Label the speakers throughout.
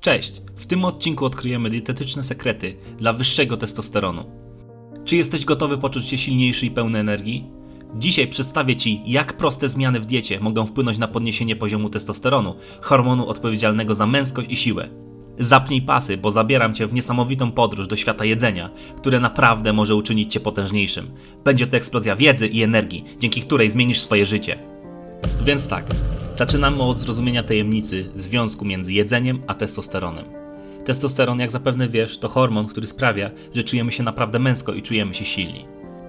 Speaker 1: Cześć! W tym odcinku odkryjemy dietetyczne sekrety dla wyższego testosteronu. Czy jesteś gotowy poczuć się silniejszy i pełny energii? Dzisiaj przedstawię Ci, jak proste zmiany w diecie mogą wpłynąć na podniesienie poziomu testosteronu, hormonu odpowiedzialnego za męskość i siłę. Zapnij pasy, bo zabieram Cię w niesamowitą podróż do świata jedzenia, które naprawdę może uczynić Cię potężniejszym. Będzie to eksplozja wiedzy i energii, dzięki której zmienisz swoje życie. Więc tak, zaczynamy od zrozumienia tajemnicy związku między jedzeniem a testosteronem. Testosteron, jak zapewne wiesz, to hormon, który sprawia, że czujemy się naprawdę męsko i czujemy się silni.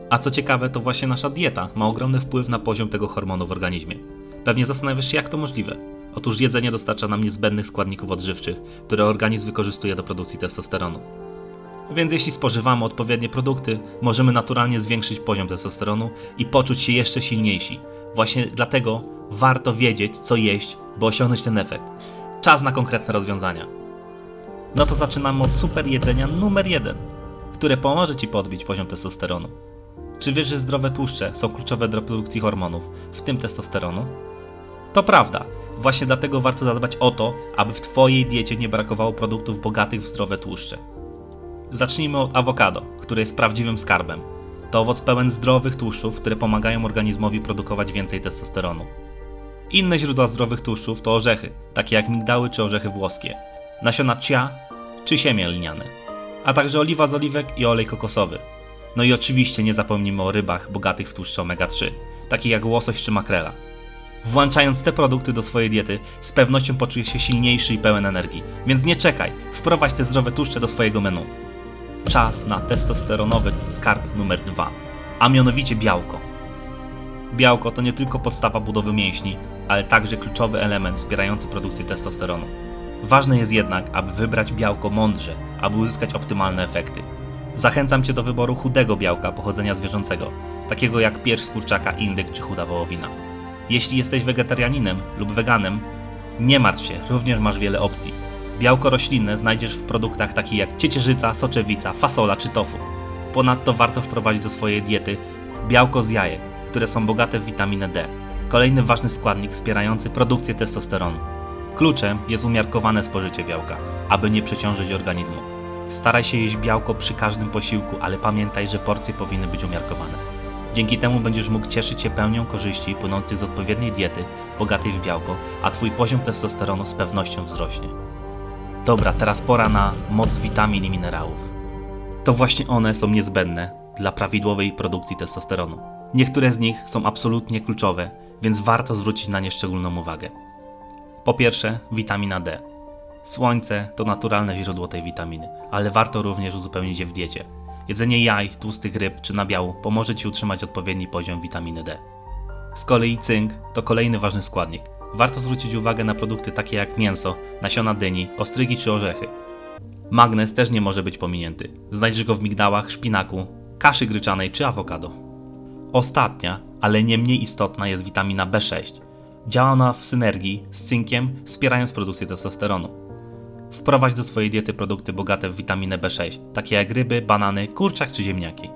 Speaker 1: A co ciekawe, to właśnie nasza dieta ma ogromny wpływ na poziom tego hormonu w organizmie. Pewnie zastanawiasz się, jak to możliwe. Otóż jedzenie dostarcza nam niezbędnych składników odżywczych, które organizm wykorzystuje do produkcji testosteronu. Więc jeśli spożywamy odpowiednie produkty, możemy naturalnie zwiększyć poziom testosteronu i poczuć się jeszcze silniejsi. Właśnie dlatego warto wiedzieć, co jeść, by osiągnąć ten efekt. Czas na konkretne rozwiązania. No to zaczynamy od super jedzenia numer jeden, które pomoże Ci podbić poziom testosteronu. Czy wiesz, że zdrowe tłuszcze są kluczowe do produkcji hormonów, w tym testosteronu? To prawda. Właśnie dlatego warto zadbać o to, aby w Twojej diecie nie brakowało produktów bogatych w zdrowe tłuszcze. Zacznijmy od awokado, które jest prawdziwym skarbem. To owoc pełen zdrowych tłuszczów, które pomagają organizmowi produkować więcej testosteronu. Inne źródła zdrowych tłuszczów to orzechy, takie jak migdały czy orzechy włoskie, nasiona chia czy siemię lniane, a także oliwa z oliwek i olej kokosowy. No i oczywiście nie zapomnimy o rybach bogatych w tłuszcze omega-3, takich jak łosoś czy makrela. Włączając te produkty do swojej diety, z pewnością poczujesz się silniejszy i pełen energii, więc nie czekaj, wprowadź te zdrowe tłuszcze do swojego menu. Czas na testosteronowy skarb numer 2, a mianowicie białko. Białko to nie tylko podstawa budowy mięśni, ale także kluczowy element wspierający produkcję testosteronu. Ważne jest jednak, aby wybrać białko mądrze, aby uzyskać optymalne efekty. Zachęcam Cię do wyboru chudego białka pochodzenia zwierzęcego, takiego jak pierś z kurczaka, indyk czy chuda wołowina. Jeśli jesteś wegetarianinem lub weganem, nie martw się, również masz wiele opcji. Białko roślinne znajdziesz w produktach takich jak ciecierzyca, soczewica, fasola czy tofu. Ponadto warto wprowadzić do swojej diety białko z jajek, które są bogate w witaminę D. Kolejny ważny składnik wspierający produkcję testosteronu. Kluczem jest umiarkowane spożycie białka, aby nie przeciążyć organizmu. Staraj się jeść białko przy każdym posiłku, ale pamiętaj, że porcje powinny być umiarkowane. Dzięki temu będziesz mógł cieszyć się pełnią korzyści płynących z odpowiedniej diety, bogatej w białko, a Twój poziom testosteronu z pewnością wzrośnie. Dobra, teraz pora na moc witamin i minerałów. To właśnie one są niezbędne dla prawidłowej produkcji testosteronu. Niektóre z nich są absolutnie kluczowe, więc warto zwrócić na nie szczególną uwagę. Po pierwsze, witamina D. Słońce to naturalne źródło tej witaminy, ale warto również uzupełnić je w diecie. Jedzenie jaj, tłustych ryb czy nabiału pomoże Ci utrzymać odpowiedni poziom witaminy D. Z kolei cynk to kolejny ważny składnik. Warto zwrócić uwagę na produkty takie jak mięso, nasiona dyni, ostrygi czy orzechy. Magnez też nie może być pominięty. Znajdziesz go w migdałach, szpinaku, kaszy gryczanej czy awokado. Ostatnia, ale nie mniej istotna jest witamina B6. Działa ona w synergii z cynkiem, wspierając produkcję testosteronu. Wprowadź do swojej diety produkty bogate w witaminę B6, takie jak ryby, banany, kurczak czy ziemniaki.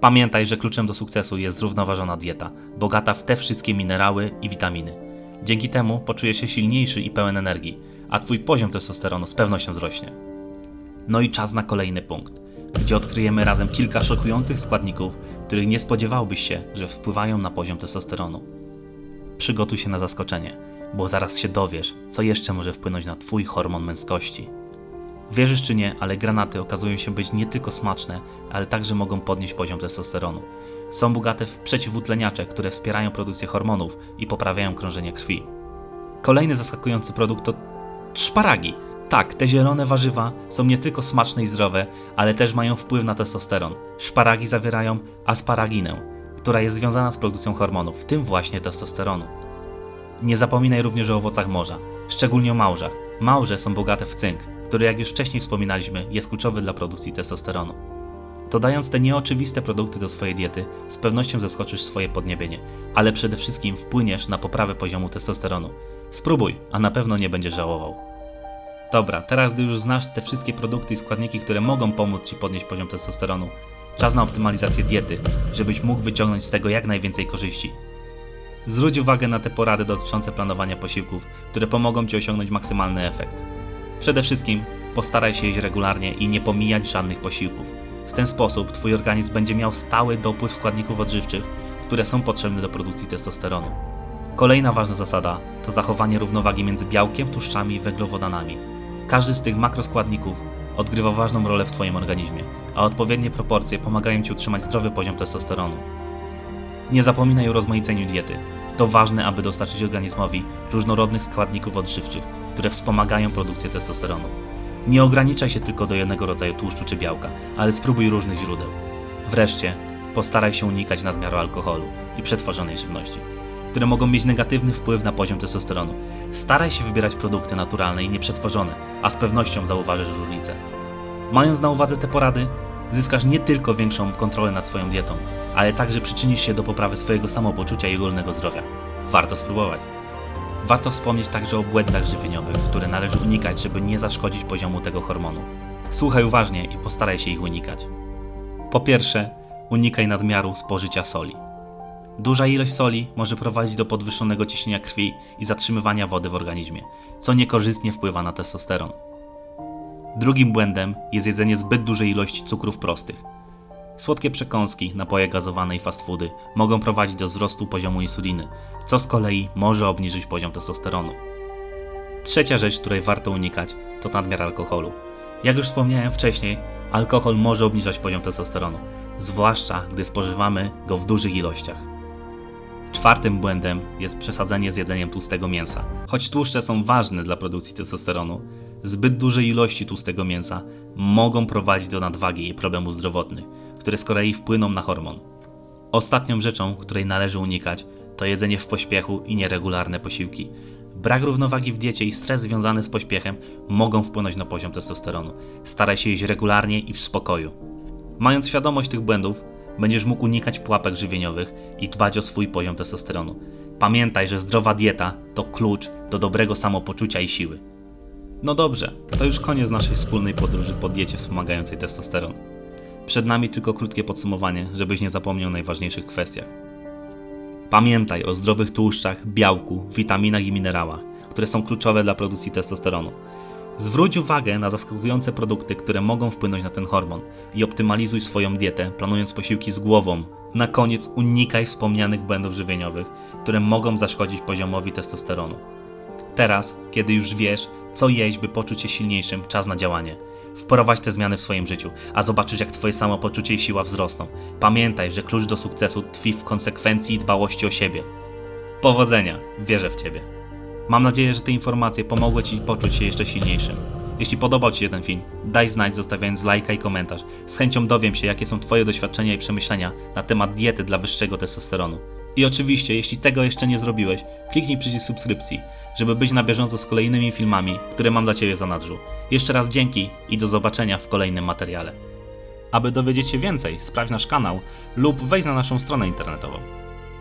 Speaker 1: Pamiętaj, że kluczem do sukcesu jest zrównoważona dieta, bogata w te wszystkie minerały i witaminy. Dzięki temu poczujesz się silniejszy i pełen energii, a Twój poziom testosteronu z pewnością wzrośnie. No i czas na kolejny punkt, gdzie odkryjemy razem kilka szokujących składników, których nie spodziewałbyś się, że wpływają na poziom testosteronu. Przygotuj się na zaskoczenie, bo zaraz się dowiesz, co jeszcze może wpłynąć na Twój hormon męskości. Wierzysz czy nie, ale granaty okazują się być nie tylko smaczne, ale także mogą podnieść poziom testosteronu. Są bogate w przeciwutleniacze, które wspierają produkcję hormonów i poprawiają krążenie krwi. Kolejny zaskakujący produkt to szparagi. Tak, te zielone warzywa są nie tylko smaczne i zdrowe, ale też mają wpływ na testosteron. Szparagi zawierają asparaginę, która jest związana z produkcją hormonów, w tym właśnie testosteronu. Nie zapominaj również o owocach morza, szczególnie o małżach. Małże są bogate w cynk, który jak już wcześniej wspominaliśmy jest kluczowy dla produkcji testosteronu. Dodając te nieoczywiste produkty do swojej diety, z pewnością zaskoczysz swoje podniebienie, ale przede wszystkim wpłyniesz na poprawę poziomu testosteronu. Spróbuj, a na pewno nie będziesz żałował. Dobra, teraz gdy już znasz te wszystkie produkty i składniki, które mogą pomóc Ci podnieść poziom testosteronu, czas na optymalizację diety, żebyś mógł wyciągnąć z tego jak najwięcej korzyści. Zwróć uwagę na te porady dotyczące planowania posiłków, które pomogą Ci osiągnąć maksymalny efekt. Przede wszystkim postaraj się jeść regularnie i nie pomijać żadnych posiłków. Ten sposób Twój organizm będzie miał stały dopływ składników odżywczych, które są potrzebne do produkcji testosteronu. Kolejna ważna zasada to zachowanie równowagi między białkiem, tłuszczami i węglowodanami. Każdy z tych makroskładników odgrywa ważną rolę w Twoim organizmie, a odpowiednie proporcje pomagają Ci utrzymać zdrowy poziom testosteronu. Nie zapominaj o rozmaiceniu diety. To ważne, aby dostarczyć organizmowi różnorodnych składników odżywczych, które wspomagają produkcję testosteronu. Nie ograniczaj się tylko do jednego rodzaju tłuszczu czy białka, ale spróbuj różnych źródeł. Wreszcie, postaraj się unikać nadmiaru alkoholu i przetworzonej żywności, które mogą mieć negatywny wpływ na poziom testosteronu. Staraj się wybierać produkty naturalne i nieprzetworzone, a z pewnością zauważysz różnicę. Mając na uwadze te porady, zyskasz nie tylko większą kontrolę nad swoją dietą, ale także przyczynisz się do poprawy swojego samopoczucia i ogólnego zdrowia. Warto spróbować. Warto wspomnieć także o błędach żywieniowych, które należy unikać, żeby nie zaszkodzić poziomu tego hormonu. Słuchaj uważnie i postaraj się ich unikać. Po pierwsze, unikaj nadmiaru spożycia soli. Duża ilość soli może prowadzić do podwyższonego ciśnienia krwi i zatrzymywania wody w organizmie, co niekorzystnie wpływa na testosteron. Drugim błędem jest jedzenie zbyt dużej ilości cukrów prostych. Słodkie przekąski, napoje gazowane i fast foody mogą prowadzić do wzrostu poziomu insuliny, co z kolei może obniżyć poziom testosteronu. Trzecia rzecz, której warto unikać, to nadmiar alkoholu. Jak już wspomniałem wcześniej, alkohol może obniżać poziom testosteronu, zwłaszcza gdy spożywamy go w dużych ilościach. Czwartym błędem jest przesadzenie z jedzeniem tłustego mięsa. Choć tłuszcze są ważne dla produkcji testosteronu, zbyt duże ilości tłustego mięsa mogą prowadzić do nadwagi i problemów zdrowotnych, które z kolei wpłyną na hormon. Ostatnią rzeczą, której należy unikać, to jedzenie w pośpiechu i nieregularne posiłki. Brak równowagi w diecie i stres związany z pośpiechem mogą wpłynąć na poziom testosteronu. Staraj się jeść regularnie i w spokoju. Mając świadomość tych błędów, będziesz mógł unikać pułapek żywieniowych i dbać o swój poziom testosteronu. Pamiętaj, że zdrowa dieta to klucz do dobrego samopoczucia i siły. No dobrze, to już koniec naszej wspólnej podróży po diecie wspomagającej testosteron. Przed nami tylko krótkie podsumowanie, żebyś nie zapomniał o najważniejszych kwestiach. Pamiętaj o zdrowych tłuszczach, białku, witaminach i minerałach, które są kluczowe dla produkcji testosteronu. Zwróć uwagę na zaskakujące produkty, które mogą wpłynąć na ten hormon i optymalizuj swoją dietę, planując posiłki z głową. Na koniec unikaj wspomnianych błędów żywieniowych, które mogą zaszkodzić poziomowi testosteronu. Teraz, kiedy już wiesz, co jeść, by poczuć się silniejszym, czas na działanie. Wprowadź te zmiany w swoim życiu, a zobaczysz, jak Twoje samopoczucie i siła wzrosną. Pamiętaj, że klucz do sukcesu tkwi w konsekwencji i dbałości o siebie. Powodzenia, wierzę w Ciebie. Mam nadzieję, że te informacje pomogły Ci poczuć się jeszcze silniejszym. Jeśli podobał Ci się ten film, daj znać zostawiając lajka i komentarz. Z chęcią dowiem się, jakie są Twoje doświadczenia i przemyślenia na temat diety dla wyższego testosteronu. I oczywiście, jeśli tego jeszcze nie zrobiłeś, kliknij przycisk subskrypcji, żeby być na bieżąco z kolejnymi filmami, które mam dla Ciebie w zanadrzu. Jeszcze raz dzięki i do zobaczenia w kolejnym materiale. Aby dowiedzieć się więcej, sprawdź nasz kanał lub wejdź na naszą stronę internetową.